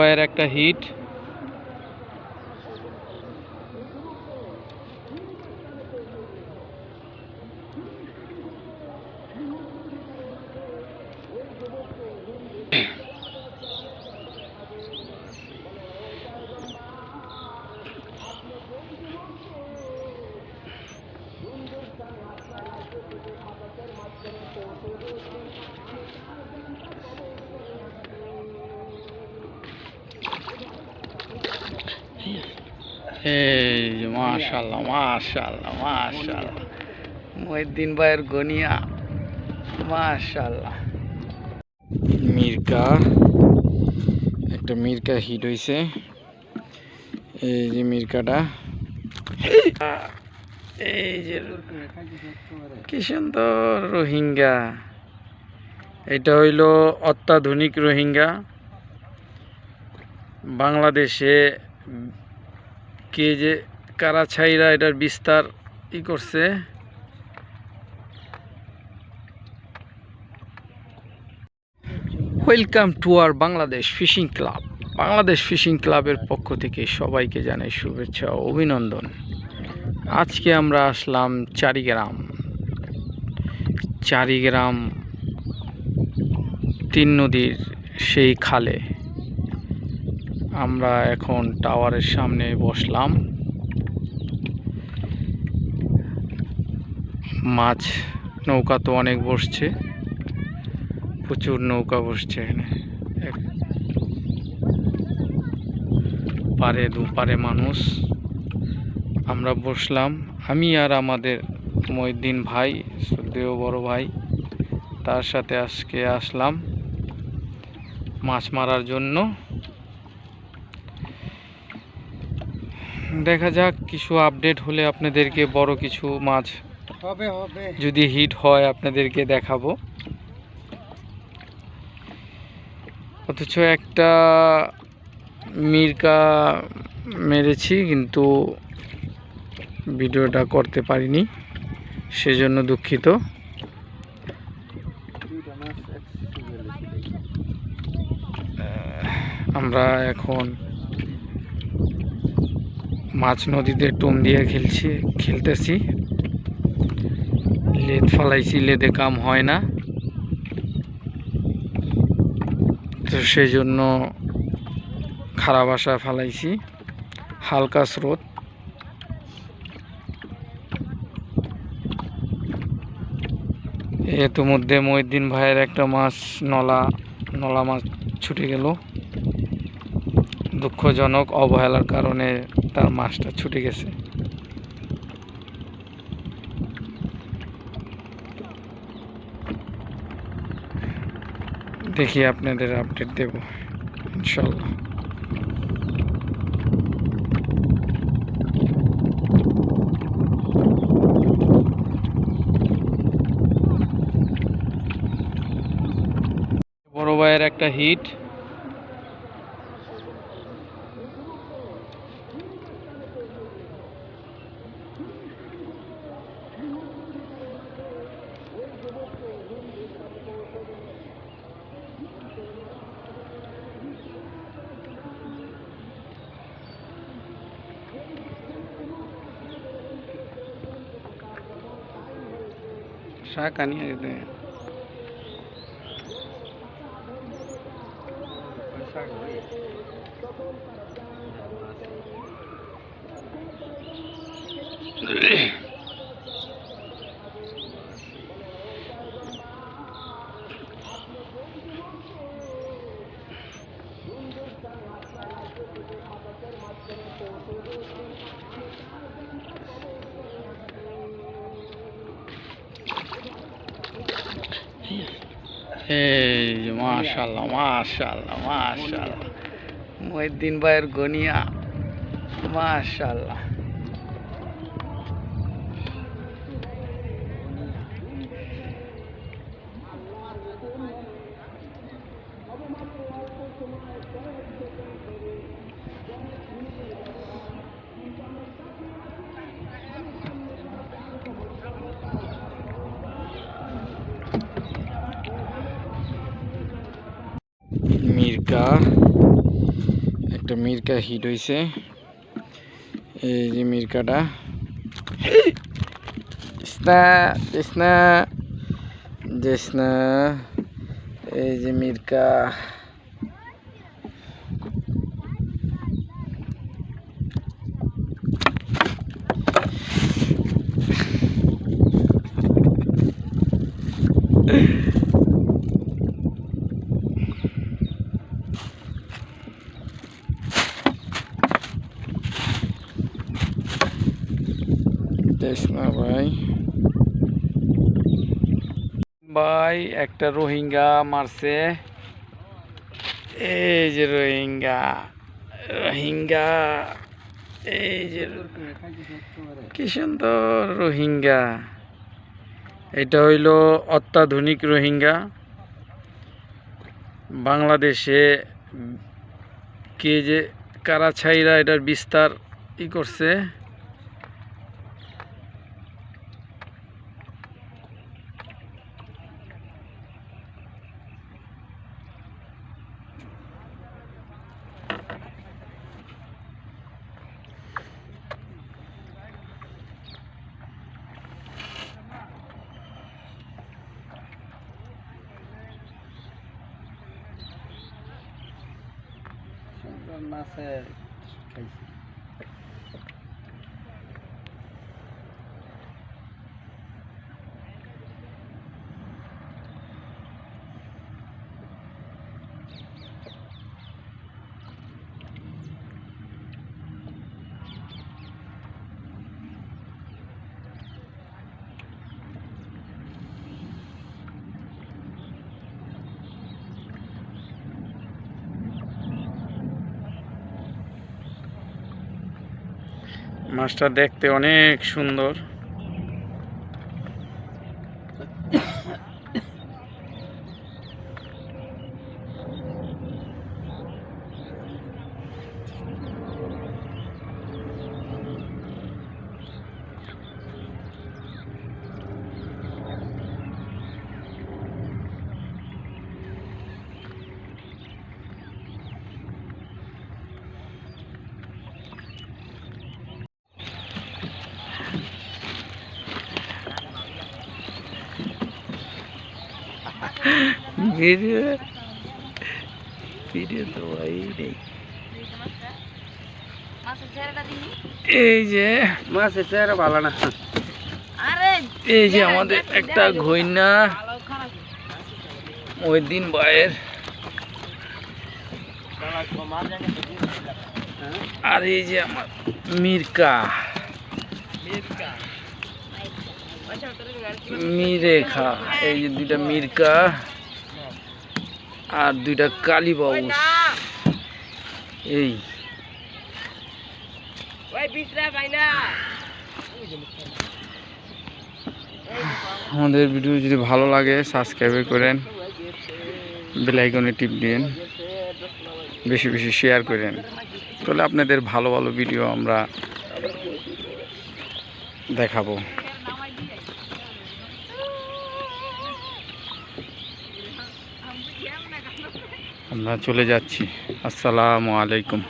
ভাইয়ের একটা হিট। এই যে মাশাল্লাহ মাশাল্লাহ মাশাল্লাহ মহিদ্দিন ভাইয়ের গনিয়া মাশাল্লাহ মির্কা একটা মির্কা হিট হইছে। এই যে মির্কাটা। এই যে কি সুন্দর রোহিঙ্গা। এটা হইল অত্যাধুনিক রোহিঙ্গা। বাংলাদেশে কে যে কারাছাইরা এটার বিস্তার ই করছে। Welcome to our Bangladesh fishing club Bangladesh fishing ক্লাবের পক্ষ থেকে সবাইকে জানাই শুভেচ্ছা অভিনন্দন। আজকে আমরা আসলাম চারিগ্রাম। চারিগ্রাম তিন নদীর সেই খালে। আমরা এখন টাওয়ারের সামনে বসলাম। মাছ, নৌকা তো অনেক বসছে। প্রচুর নৌকা বসছে এখানে। পারে দুপারে মানুষ। আমরা বসলাম। আমি আর আমাদের মহিদ্দিন ভাই, শ্রদ্ধেয় বড় ভাই, তার সাথে আজকে আসলাম মাছ মারার জন্য। দেখা যাক কিছু আপডেট হলে আপনাদেরকে বড় কিছু মাছ হবে হবে। যদি হিট হয় আপনাদেরকে দেখাবো। অথচ একটা মির্কা মেরেছি কিন্তু ভিডিওটা করতে পারিনি সেজন্য দুঃখিত। আমরা এখন মাছ নদীতে টুম দিয়ে খেলছি, খেলতেছি। লেদ ফালাইছি, লেদে কাম হয় না। তো সেই জন্য খারাপ আশা ফালাইছি। হালকা স্রোত। ইতিমধ্যে মহিদ্দিন ভাইয়ের একটা মাছ, নলা নলা মাছ ছুটে গেল। দুঃখজনক অবহেলার কারণে তার মাছটা ছুটে গেছে। দেখি আপনাদের আপডেট দেব, ইনশাল্লাহ। বড় ভাইয়ের একটা হিট ಶಾಖ ನೀರಿದೆ ಸಾಕು এই মাশাল্লাহ মাশাল্লাহ মাশাল্লাহ মহিদ্দিন ভাইয়ের গনিয়া মাশাল্লাহ মির্কা একটা মির্কা হিট হয়েছে এই যে মির্কাটা জেসনা জেসনা জেসনা এই যে মির্কা জেসনা ভাই। ভাই, একটা রোহিঙ্গা মারছে। এই যে রোহিঙ্গা রোহিঙ্গা, এই যে কি সুন্দর রোহিঙ্গা। এটা হইল অত্যাধুনিক রোহিঙ্গা। বাংলাদেশে কে যে কারাছাইরা এটার বিস্তার ই করছে সুন্দর মাছের খাইছি। মাছটা দেখতে অনেক সুন্দর। ভিডিও? ভিডিও তো ভাই নেই। মাছের চেহারাটা দিনি এই যে মাছের চেহারা ভালো না। এই যে আমাদের একটা খারাপ ওই দিন বাইয়ের আর এই যে আমার মির্কা। মিরেখা এই যে দুইটা মির্কা। আর দুইটা কালীবাউস এই। ওই বিছরা ভাই আমাদের ভিডিও যদি ভালো লাগে সাবস্ক্রাইব করেন বেলাইকনে টিপ দিন বেশি বেশি শেয়ার করেন। তাহলে আপনাদের ভালো ভালো ভিডিও আমরা দেখাবো। আমরা চলে যাচ্ছি। আসসালামু আলাইকুম।